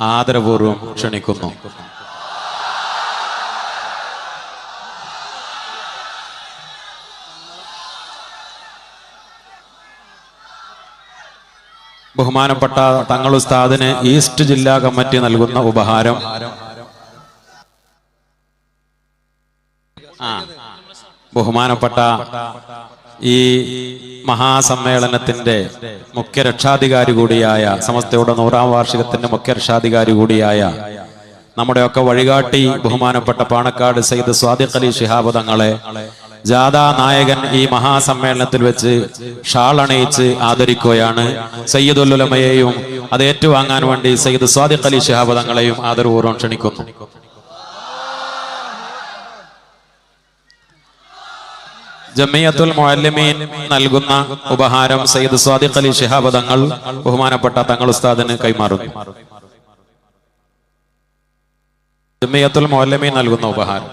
ആദരപൂർവം ക്ഷണിക്കുന്നു. ബഹുമാനപ്പെട്ട തങ്ങൾ ഉസ്താദിന് ഈസ്റ്റ് ജില്ലാ കമ്മിറ്റി നൽകുന്ന ഉപഹാരം. ബഹുമാനപ്പെട്ട ഈ മഹാസമ്മേളനത്തിന്റെ മുഖ്യ രക്ഷാധികാരി കൂടിയായ സമസ്തയുടെ നൂറാം വാർഷികത്തിന്റെ മുഖ്യ രക്ഷാധികാരി കൂടിയായ നമ്മുടെയൊക്കെ വഴികാട്ടി ബഹുമാനപ്പെട്ട പാണക്കാട് സയ്യിദ് സ്വാദിഖ് അലി ശിഹാബ് തങ്ങളെ ജാഥാ നായകൻ ഈ മഹാസമ്മേളനത്തിൽ വെച്ച് ഷാൾ അണയിച്ച് ആദരിക്കുകയാണ് സയ്യിദുല്ലുലമയെയും അത് ഏറ്റുവാങ്ങാൻ വേണ്ടി സയ്യിദ് സ്വാദിഖ് അലി ശിഹാബ് തങ്ങളെയും ആദരപൂർവം ക്ഷണിക്കുന്നു. ജമിയത്തുൽ മുഅല്ലിമീൻ നൽകുന്ന ഉപഹാരം സയ്യിദ് സാദിഖ് അലി ശിഹാബ് തങ്ങൾ ബഹുമാനപ്പെട്ട തങ്ങൾ ഉസ്താദിന് കൈമാറുന്നു. ജമിയത്തുൽ മുഅല്ലിമീൻ നൽകുന്ന ഉപഹാരം.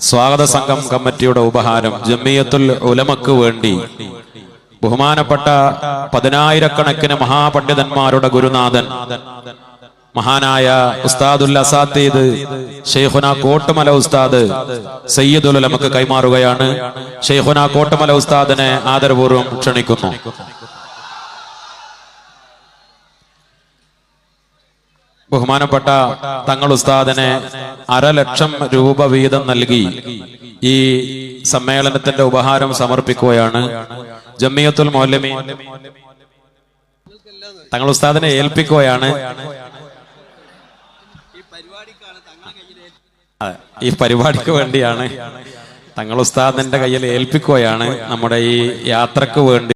സ്വാഗത സംഘം കമ്മിറ്റിയുടെ ഉപഹാരം ജമ്മിയത്തുൽ ഉലമക്ക് വേണ്ടി ബഹുമാനപ്പെട്ട പതിനായിരക്കണക്കിന് മഹാപണ്ഡിതന്മാരുടെ ഗുരുനാഥൻ മഹാനായ ഉസ്താദുൽ അസാത്തേദ് ഷെയ്ഖുന കോട്ടമല ഉസ്താദ് സയ്യിദുൽ നമുക്ക് കൈമാറുകയാണ്. ഷെയ്ഖുന കോട്ടമല ഉസ്താദിനെ ആദരപൂർവം ക്ഷണിക്കുന്നു. ബഹുമാനപ്പെട്ട തങ്ങൾ ഉസ്താദിനെ അരലക്ഷം രൂപ വീതം നൽകി ഈ സമ്മേളനത്തിന്റെ ഉപഹാരം സമർപ്പിക്കുകയാണ്. ജമ്മിയത്തുൽ മൗലമി തങ്ങൾ ഉസ്താദിനെ ഏൽപ്പിക്കുകയാണ്. ഈ പരിപാടിക്ക് വേണ്ടിയാണ്. തങ്ങൾ ഉസ്താദിന്റെ കയ്യിൽ ഏൽപ്പിക്കുകയാണ് നമ്മുടെ ഈ യാത്രയ്ക്ക് വേണ്ടി.